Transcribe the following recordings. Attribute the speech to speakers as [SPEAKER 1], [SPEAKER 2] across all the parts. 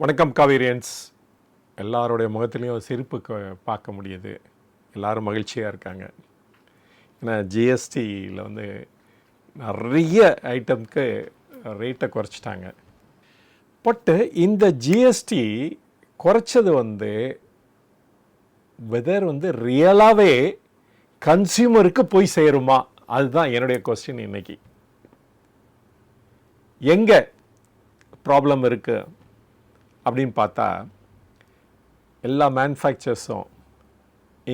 [SPEAKER 1] வணக்கம் காவேரியன்ஸ். எல்லாருடைய முகத்துலேயும் சிரிப்பு பார்க்க முடியுது. எல்லோரும் மகிழ்ச்சியாக இருக்காங்க. ஏன்னா ஜிஎஸ்டியில் வந்து நிறைய ஐட்டம்க்கு ரேட்டை குறைச்சிட்டாங்க. பட்டு இந்த ஜிஎஸ்டி குறைச்சது வந்து வெதர் வந்து ரியலாகவே கன்சியூமருக்கு போய் சேருமா? அதுதான் என்னுடைய கொஸ்டின் இன்றைக்கி எங்கே ப்ராப்ளம் இருக்குது அப்படின்னு பார்த்தா எல்லா மேனுஃபேக்சர்ஸும்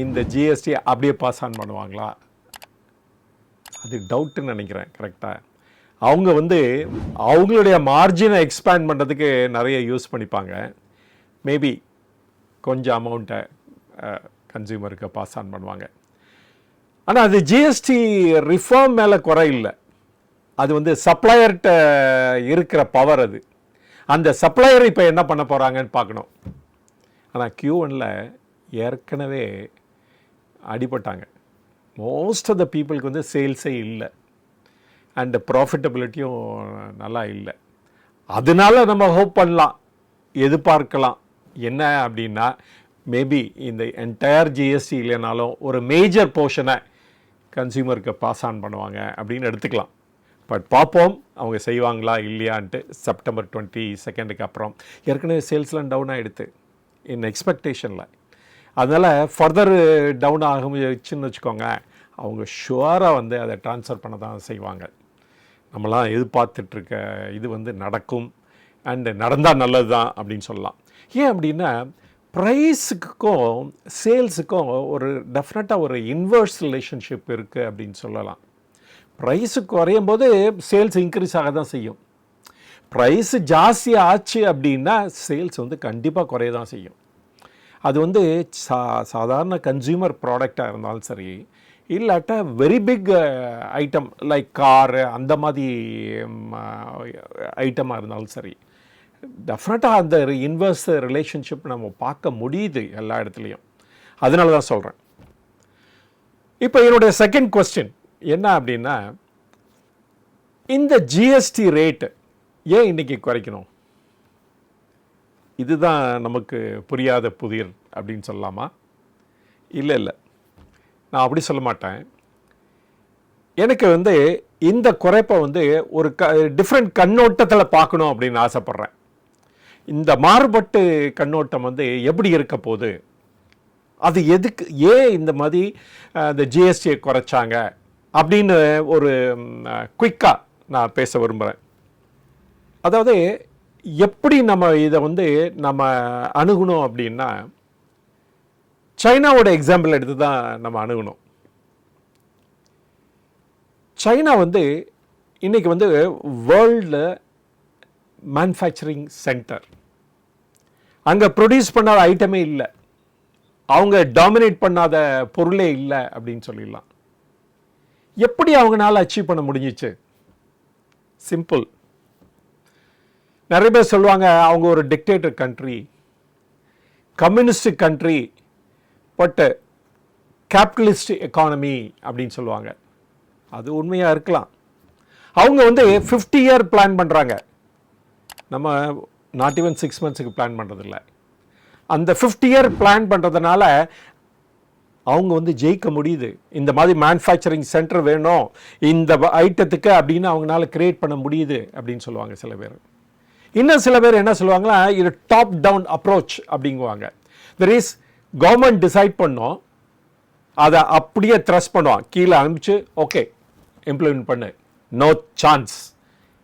[SPEAKER 1] இந்த ஜிஎஸ்டி அப்படியே பாஸ் ஆன் பண்ணுவாங்களா? அது டவுட்டுன்னு நினைக்கிறேன் கரெக்டாக அவங்க வந்து அவங்களுடைய மார்ஜினை எக்ஸ்பேண்ட் பண்ணுறதுக்கு நிறைய யூஸ் பண்ணிப்பாங்க. மேபி கொஞ்சம் அமௌண்ட்டை கன்சியூமருக்கு பாஸ் ஆன் பண்ணுவாங்க. ஆனால் அது ஜிஎஸ்டி ரிஃபார்ம் மேலே குறை இல்லை. அது வந்து சப்ளையர்கிட்ட இருக்கிற பவர் அது. அந்த சப்ளையர் இப்போ என்ன பண்ண போகிறாங்கன்னு பார்க்கணும். ஆனால் கியூ ஒனில் ஏற்கனவே அடிபட்டாங்க. மோஸ்ட் ஆஃப் த பீப்புளுக்கு வந்து சேல்ஸே இல்லை. அண்ட் ப்ராஃபிட்டபிலிட்டியும் நல்லா இல்லை. அதனால நம்ம ஹோப் பண்ணலாம். எதிர்பார்க்கலாம். என்ன அப்படின்னா மேபி இந்த என்டையர் ஜிஎஸ்டி இல்லைனாலும் ஒரு மேஜர் போர்ஷனை கன்சியூமருக்கு பாஸ் ஆன் பண்ணுவாங்க அப்படின்னு எடுத்துக்கலாம். பட் பார்ப்போம் அவங்க செய்வாங்களா இல்லையான்ட்டு செப்டம்பர் டுவெண்ட்டி செகண்டுக்கு அப்புறம். ஏற்கனவே சேல்ஸ்லாம் டவுன் ஆகிடுது இன் எக்ஸ்பெக்டேஷனில் அதனால் ஃபர்தர் டவுன் ஆகுச்சுன்னு வச்சுக்கோங்க. அவங்க ஷுவராக வந்து அதை ட்ரான்ஸ்ஃபர் பண்ண தான் செய்வாங்க. நம்மளாம் எதிர்பார்த்துட்ருக்க இது வந்து நடக்கும். அண்டு நடந்தால் நல்லது தான் அப்படின்னு சொல்லலாம். ஏன் அப்படின்னா ப்ரைஸுக்கும் சேல்ஸுக்கும் ஒரு டெஃபினட்டாக ஒரு இன்வர்ஸ் ரிலேஷன்ஷிப் இருக்குது அப்படின்னு சொல்லலாம். ப்ரைஸு குறையும் போது சேல்ஸ் இன்க்ரீஸ் ஆக தான் செய்யும். ப்ரைஸு ஜாஸ்தி ஆச்சு அப்படின்னா சேல்ஸ் வந்து கண்டிப்பாக குறைய தான் செய்யும். அது வந்து சா சாதாரண கன்சியூமர் ப்ராடக்டாக இருந்தாலும் சரி இல்லாட்டா very big item like car அந்த மாதிரி um, uh, ஐட்டமாக இருந்தாலும் சரி டெஃபினட்டாக அந்த இன்வெர்ஸ் ரிலேஷன்ஷிப் நம்ம பார்க்க முடியுது எல்லா இடத்துலையும். அதனால தான் சொல்கிறேன் இப்போ என்னுடைய செகண்ட் கொஸ்டின் என்ன அப்படின்னா இந்த ஜிஎஸ்டி ரேட்டு ஏன் இன்னைக்கு குறைக்கணும்? இதுதான் நமக்கு புரியாத புதிர் அப்படின்னு சொல்லலாமா? இல்லை இல்லை. நான் அப்படி சொல்ல மாட்டேன். எனக்கு வந்து இந்த குறைப்பை வந்து ஒரு க டிஃப்ரெண்ட் கண்ணோட்டத்தில் பார்க்கணும் அப்படின்னு ஆசைப்பட்றேன். இந்த மாறுபட்டு கண்ணோட்டம் வந்து எப்படி இருக்க போகுது? அது எதுக்கு ஏன் இந்த மாதிரி அந்த இந்த ஜிஎஸ்டியை குறைச்சாங்க? அப்படின்னு ஒரு குயிக்காக நான் பேச விரும்புகிறேன் அதாவது எப்படி நம்ம இதை வந்து நம்ம அணுகணும் அப்படின்னா சைனாவோட எக்ஸாம்பிள் எடுத்து தான் நம்ம அணுகணும். சைனா வந்து இன்றைக்கி வந்து வேர்ல்டில் மேனுஃபேக்சரிங் சென்டர் அங்கே ப்ரொடியூஸ் பண்ணாத ஐட்டமே இல்லை. அவங்க டாமினேட் பண்ணாத பொருளே இல்லை அப்படின்னு சொல்லிடலாம். எப்படி அவங்களால அச்சீவ் பண்ண முடிஞ்சிச்சு? சிம்பிள் நிறைய பேர் சொல்லுவாங்க அவங்க ஒரு dictator country communist country but capitalist economy அப்படின்னு சொல்லுவாங்க. அது உண்மையாக இருக்கலாம். அவங்க வந்து ஃபிஃப்டி இயர் பிளான் பண்ணுறாங்க நம்ம நாட் ஈவன் சிக்ஸ் மந்த்ஸுக்கு பிளான் பண்ணுறதில்ல அந்த ஃபிஃப்டி இயர் பிளான் பண்ணுறதுனால அவங்க வந்து ஜெயிக்க முடியுது. இந்த மாதிரி மேனுஃபேக்சரிங் சென்டர் வேணும். இந்த ஐட்டத்துக்கு அப்படின்னு அவங்களால கிரியேட் பண்ண முடியுது அப்படின்னு சொல்லுவாங்க சில பேர். இன்னும் சில பேர் என்ன சொல்லுவாங்களா இது டாப் டவுன் அப்ரோச் அப்படிங்குவாங்க. தெர் இஸ் கவர்மெண்ட் டிசைட் பண்ணோம். அதை அப்படியே த்ரஸ் பண்ணுவான். கீழே அனுப்பிச்சு ஓகே இம்ப்ளிமெண்ட் பண்ணு. நோ சான்ஸ்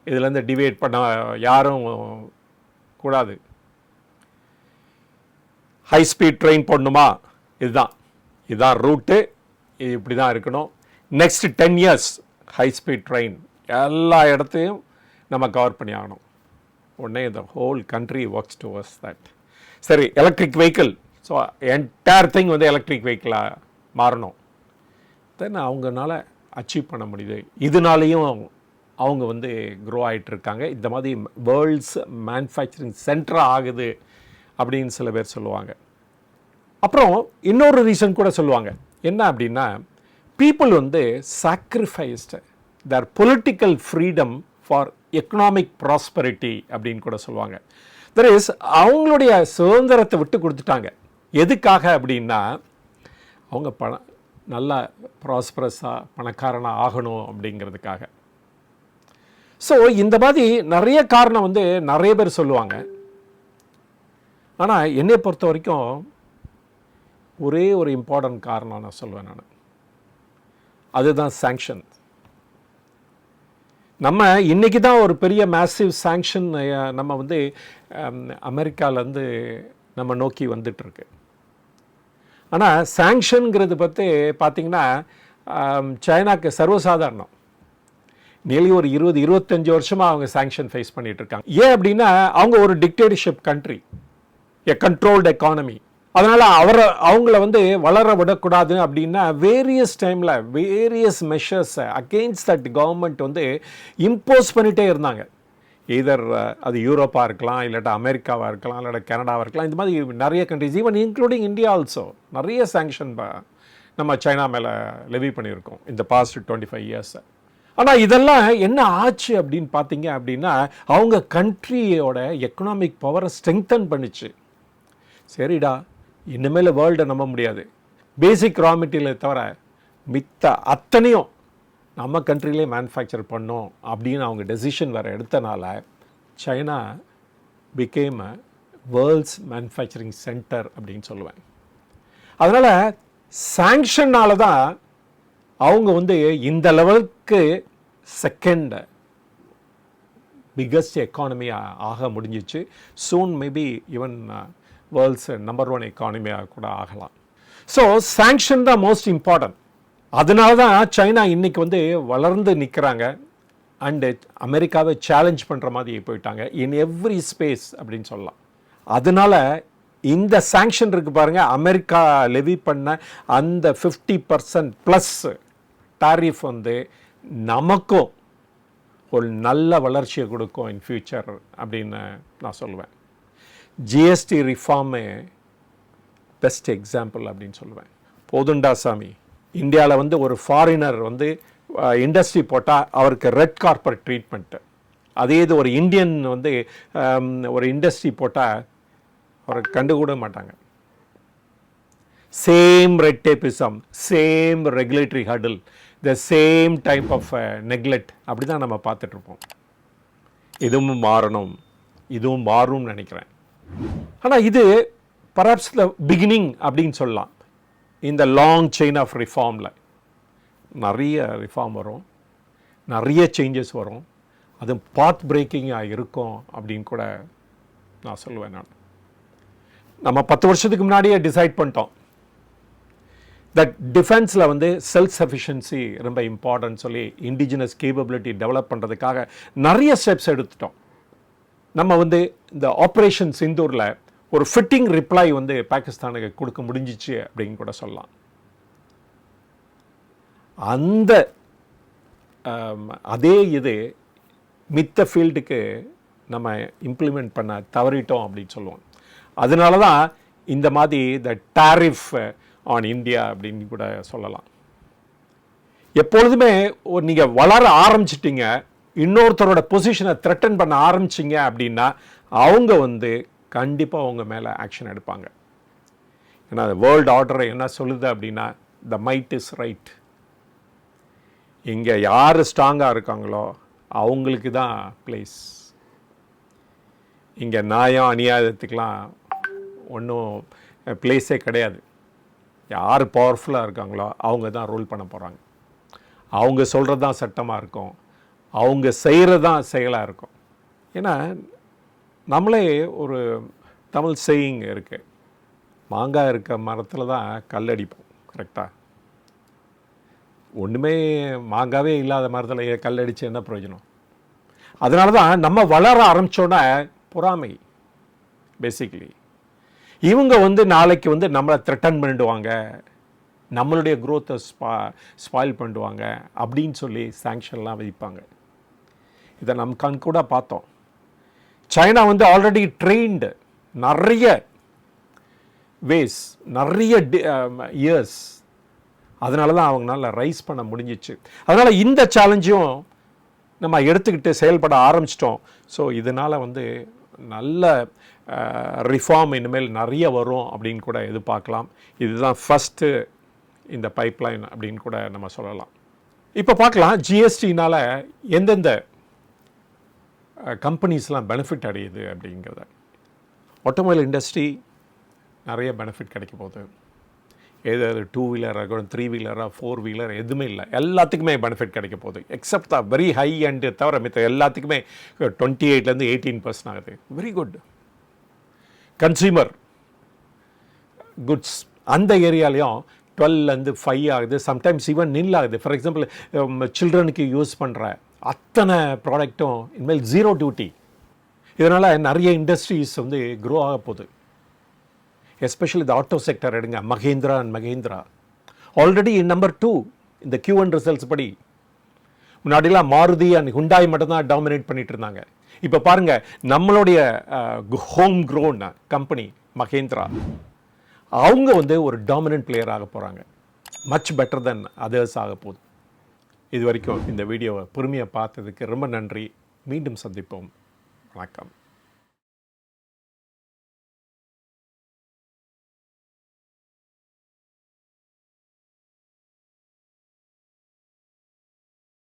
[SPEAKER 1] இதுலேருந்து டிவைட் பண்ண யாரும் கூடாது. ஹை ஸ்பீட் ட்ரெயின் போடணுமா? இதுதான். இதுதான் ரூட்டு. இது இப்படி தான் இருக்கணும். Next ten years high speed train எல்லா இடத்தையும் நம்ம கவர் பண்ணி ஆகணும். உடனே இந்த whole country works towards that சரி electric vehicle so entire thing வந்து எலக்ட்ரிக் வெஹிக்கிளாக மாறணும். தென் அவங்கனால அச்சீவ் பண்ண முடியுது. இதனாலேயும் அவங்க வந்து க்ரோ ஆகிட்டுருக்காங்க இந்த மாதிரி வேர்ல்ட்ஸ் மேனுஃபேக்சரிங் சென்டராக ஆகுது அப்படின்னு சில பேர் சொல்லுவாங்க. அப்புறம் இன்னொரு ரீசன் கூட சொல்லுவாங்க. என்ன அப்படின்னா பீப்புள் வந்து sacrificed their political freedom for economic prosperity அப்படின்னு கூட சொல்லுவாங்க. தெர் இஸ் அவங்களுடைய சுதந்திரத்தை விட்டு கொடுத்துட்டாங்க. எதுக்காக அப்படின்னா அவங்க பணம் நல்லா ப்ராஸ்பரஸாக பணக்காரனாக ஆகணும் அப்படிங்கிறதுக்காக. ஸோ இந்த மாதிரி நிறைய காரணம் வந்து நிறைய பேர் சொல்லுவாங்க. ஆனால் என்னை பொறுத்த வரைக்கும் ஒரே ஒரு இம்பார்ட்டன்ட் காரணம் நான் சொல்லுவேன் நான். அதுதான் சாங்ஷன் நம்ம இன்றைக்கி தான் ஒரு பெரிய மேசிவ் சாங்ஷன் நம்ம வந்து அமெரிக்காவிலேருந்து நம்ம நோக்கி வந்துட்டுருக்கு ஆனால் சாங்ஷனுங்கிறது பற்றி பார்த்தீங்கன்னா சைனாக்கு சர்வசாதாரணம். நிலி ஒரு இருபது இருபத்தஞ்சி வருஷமாக அவங்க சாங்ஷன் ஃபேஸ் பண்ணிகிட்டு இருக்காங்க ஏன் அப்படின்னா அவங்க ஒரு dictatorship country a controlled economy அதனால் அவரை அவங்கள வந்து வளர விடக்கூடாது அப்படின்னா வேரியஸ் டைமில் வேரியஸ் மெஷர்ஸை அகெயின்ஸ்ட் தட் கவர்மெண்ட் வந்து இம்போஸ் பண்ணிகிட்டே இருந்தாங்க. இதர் அது யூரோப்பாக இருக்கலாம் இல்லாட்டா அமெரிக்காவாக இருக்கலாம் இல்லாட்டா கனடாவாக இருக்கலாம் இந்த மாதிரி நிறைய countries even including India also நிறைய சேங்ஷன் நம்ம சைனா மேலே லெவி பண்ணியிருக்கோம் இந்த பாஸ்ட் டுவெண்ட்டி ஃபைவ் இயர்ஸை ஆனால் இதெல்லாம் என்ன ஆச்சு அப்படின்னு பார்த்தீங்க அப்படின்னா அவங்க கண்ட்ரியோட எக்கனாமிக் பவரை ஸ்ட்ரெங்தன் பண்ணுச்சு. சரிடா இனிமேல் வேர்ல்டை நம்ப முடியாது. பேசிக் ரா மெட்டீரியலை தவிர மித்த அத்தனையும் நம்ம கண்ட்ரிலே மேனுஃபேக்சர் பண்ணோம் அப்படின்னு அவங்க டெசிஷன் வேறு எடுத்தனால China became a world's manufacturing centre அப்படின்னு சொல்லுவேன். அதனால் சாங்ஷனால் தான் அவங்க வந்து இந்த லெவலுக்கு செகண்ட் பிக்கஸ்ட் எக்கானமி ஆக முடிஞ்சிச்சு. Soon maybe even world's number one எக்கானமியாக கூட ஆகலாம். ஸோ சாங்ஷன் தான் மோஸ்ட் இம்பார்ட்டன்ட் அதனால தான் சைனா இன்றைக்கி வந்து வளர்ந்து நிற்கிறாங்க அண்டு அமெரிக்காவை சேலஞ்ச் பண்ணுற மாதிரி போயிட்டாங்க. இன் எவ்ரி ஸ்பேஸ் அப்படின்னு சொல்லலாம். அதனால இந்த சாங்ஷன் இருக்குது பாருங்கள் அமெரிக்கா லெவி பண்ண அந்த ஃபிஃப்டி பர்சன்ட் ப்ளஸ் டாரிஃப் வந்து நமக்கும் ஒரு நல்ல வளர்ச்சியை கொடுக்கும் இன் ஃபியூச்சர் அப்படின்னு நான் சொல்லுவேன். ஜிஎஸ்டி ரிஃபார்மே பெஸ்ட் எக்ஸாம்பிள் அப்படின்னு சொல்லுவேன். போதுண்டா சாமி. இந்தியாவில் வந்து ஒரு ஃபாரினர் வந்து இண்டஸ்ட்ரி போட்டால் அவருக்கு ரெட் கார்பரேட் ட்ரீட்மெண்ட்டு அதே இது ஒரு இந்தியன் வந்து ஒரு இண்டஸ்ட்ரி போட்டால் அவரை கண்டுகூட மாட்டாங்க. Same red tapism same regulatory hurdle the same type of neglect அப்படி தான் நம்ம பார்த்துட்ருப்போம் இதுவும் மாறணும். இதுவும் மாறும்னு நினைக்கிறேன். ஆனால் இது பராப்ஸ் த பிகினிங் அப்படின்னு சொல்லலாம். இந்த லாங் செயின் ஆஃப் ரிஃபார்மில் நிறைய ரிஃபார்ம் வரும். நிறைய சேஞ்சஸ் வரும். அது பாத் பிரேக்கிங்காக இருக்கும் அப்படின்னு கூட நான் சொல்லுவேன் நான். நம்ம பத்து வருஷத்துக்கு முன்னாடியே டிசைட் பண்ணிட்டோம். தட் டிஃபென்ஸில் வந்து செல்ஃப் சஃபிஷியன்சி ரொம்ப இம்பார்ட்டன்ட் சொல்லி இண்டிஜினஸ் கேப்பபிலிட்டி டெவலப் பண்ணுறதுக்காக நிறைய ஸ்டெப்ஸ் எடுத்துட்டோம். நம்ம வந்து இந்த ஆப்ரேஷன் சிந்தூரில் ஒரு ஃபிட்டிங் ரிப்ளை வந்து பாகிஸ்தானுக்கு கொடுக்க முடிஞ்சிச்சு அப்படின்னு கூட சொல்லலாம். அந்த அதே இது மித்த ஃபீல்டுக்கு நம்ம இம்ப்ளிமெண்ட் பண்ண தவறிட்டோம் அப்படின்னு சொல்லுவோம். அதனால தான் இந்த மாதிரி த டாரிஃப் ஆன் இந்தியா அப்படின்னு கூட சொல்லலாம். எப்பொழுதுமே நீங்கள் வளர ஆரம்பிச்சிட்டிங்க இன்னொருத்தரோட பொசிஷனை த்ரெட்டன் பண்ண ஆரம்பிச்சிங்க அப்படின்னா அவங்க வந்து கண்டிப்பாக அவங்க மேலே ஆக்ஷன் எடுப்பாங்க. ஏன்னா வேர்ல்டு ஆர்டரை என்ன சொல்லுது அப்படின்னா த மைட் இஸ் ரைட் இங்கே யார் ஸ்ட்ராங்காக இருக்காங்களோ அவங்களுக்கு தான் பிளேஸ் இங்கே நியாயம் அநியாயத்துக்கெலாம் ஒன்றும் பிளேஸே கிடையாது. யார் பவர்ஃபுல்லாக இருக்காங்களோ அவங்க தான் ரூல் பண்ண போகிறாங்க அவங்க சொல்கிறது தான் சட்டமாக இருக்கும். அவங்க செய்கிறதான் செயலாக இருக்கும். ஏன்னா நம்மளே ஒரு தமிழ் செய்யிங் இருக்குது மாங்காய் இருக்க மரத்தில் தான் கல் அடிப்போம் கரெக்டாக ஒன்றுமே மாங்காவே இல்லாத மரத்தில் கல் அடித்து என்ன பிரயோஜனம்? அதனால தான் நம்ம வளர ஆரம்பித்தோன்னே பொறாமை பேசிக்கலி இவங்க வந்து நாளைக்கு வந்து நம்மளை த்ரெட்டன் பண்ணிடுவாங்க. நம்மளுடைய குரோத்தை ஸ்பா ஸ்பாயில் பண்ணிடுவாங்க. அப்படின்னு சொல்லி சாங்ஷன்லாம் விதிப்பாங்க. இதை நம் கண் கூட பார்த்தோம். சைனா வந்து ஆல்ரெடி ட்ரெயின்டு நிறைய வேஸ் நிறைய இயர்ஸ் um, அதனால தான் அவங்களால ரைஸ் பண்ண முடிஞ்சிச்சு. அதனால் இந்த சேலஞ்சும் நம்ம எடுத்துக்கிட்டு செயல்பட ஆரம்பிச்சிட்டோம். ஸோ இதனால் வந்து நல்ல uh, ரிஃபார்ம் இனிமேல் நிறைய வரும் அப்படின்னு கூட எதிர்பார்க்கலாம். இதுதான் ஃபஸ்ட்டு இந்த பைப்லைன் அப்படின்னு கூட நம்ம சொல்லலாம். இப்போ பார்க்கலாம் ஜிஎஸ்டினால் எந்தெந்த கம்பெனிஸ்லாம் பெனிஃபிட் அடையுது அப்படிங்கிறத. ஆட்டோமொபைல் இண்டஸ்ட்ரி நிறைய பெனிஃபிட் கிடைக்க போகுது. எது அது டூ வீலராக இருக்கட்டும் த்ரீ வீலராக ஃபோர் வீலர் எதுவுமே இல்லை. எல்லாத்துக்குமே பெனிஃபிட் கிடைக்க போகுது. Except the very high end தவிர மித்த எல்லாத்துக்குமே டுவெண்ட்டி எயிட்லேருந்து எயிட்டீன் பர்சன்ட் ஆகுது. வெரி குட் கன்சியூமர் குட்ஸ் அந்த ஏரியாலையும் டுவெல்லேருந்து ஃபைவ் ஆகுது. சம்டைம்ஸ் ஈவன் நில் ஆகுது. ஃபார் எக்ஸாம்பிள் சில்ட்ரனுக்கு யூஸ் பண்ணுற அத்தனை ப்ராடக்ட்டும் இனிமேல் ஜீரோ டியூட்டி இதனால் நிறைய இண்டஸ்ட்ரீஸ் வந்து க்ரோ ஆக போகுது. எஸ்பெஷலி இந்த ஆட்டோ செக்டர் எடுங்க. Mahindra and Mahindra. Already number two இந்த கியூ ஒன் ரிசல்ட்ஸ் படி முன்னாடிலாம் மாருதி அண்ட் ஹுண்டாய் மட்டும்தான் டாமினேட் பண்ணிட்டு இருந்தாங்க. இப்போ பாருங்கள் நம்மளுடைய ஹோம் க்ரோன் கம்பெனி மகேந்திரா அவங்க வந்து ஒரு டாமினன்ட் பிளேயர் ஆக போகிறாங்க மச் பெட்டர் தென் அதர்ஸ் ஆக போகுது. இது வரைக்கும் இந்த வீடியோவை பொறுமையாக பார்த்ததுக்கு ரொம்ப நன்றி. மீண்டும் சந்திப்போம். வணக்கம்.